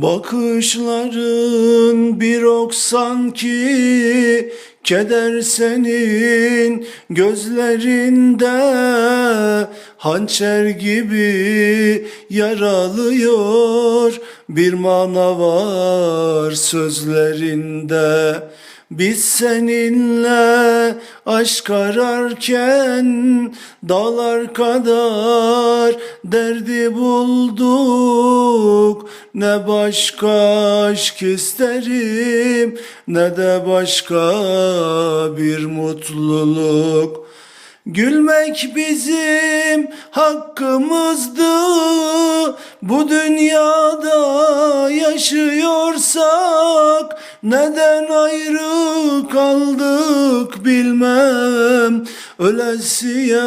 Bakışların bir ok sanki Keder senin gözlerinde. Hançer gibi yaralıyor Bir mana var sözlerinde biz seninle aşk ararken dağlar kadar derdi bulduk. Ne başka aşk isterim ne de başka bir mutluluk. Gülmek bizim hakkımızdı Bu dünyada yaşıyorsak Neden ayrı kaldık bilmem. Ölesiye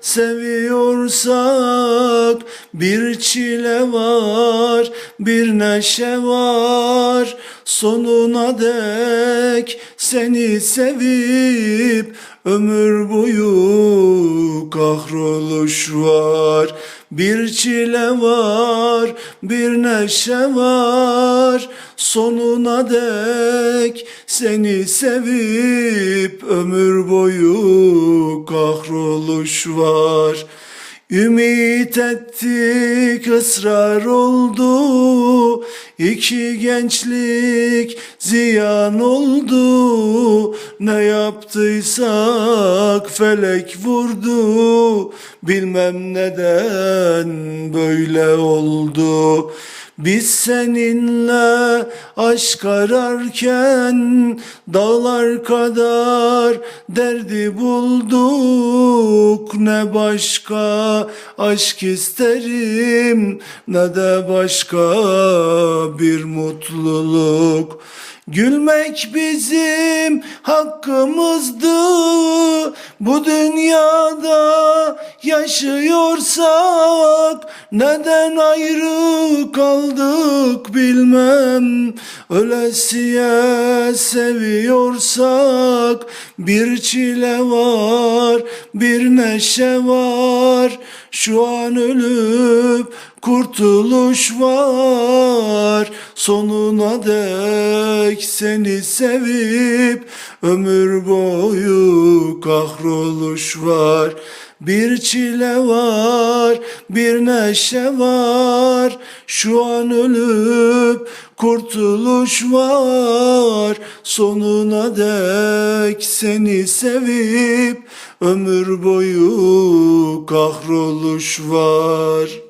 seviyorsak Bir çile var bir neşe var. Sonuna dek seni sevip Ömür boyu kahroluş var Bir çile var bir neşe var. Sonuna dek seni sevip Ömür boyu kahroluş var Ümit ettik ısrar oldu. İki gençlik ziyan oldu. Ne yaptıysak felek vurdu. Bilmem neden böyle oldu biz seninle aşk ararken dağlar kadar derdi bulduk ne başka aşk isterim ne de başka bir mutluluk. Gülmek bizim hakkımızdı. Bu dünyada yaşıyorsak neden ayrı kaldık bilmem. Ölesiye seviyorsak bir çile var bir neşe var. Şu an ölüp kurtuluş var. Sonuna dek seni sevip ömür boyu kahroluş var. Bir çile var bir neşe var. Şu an ölüp kurtuluş var. Sonuna dek seni sevip ömür boyu kahroluş var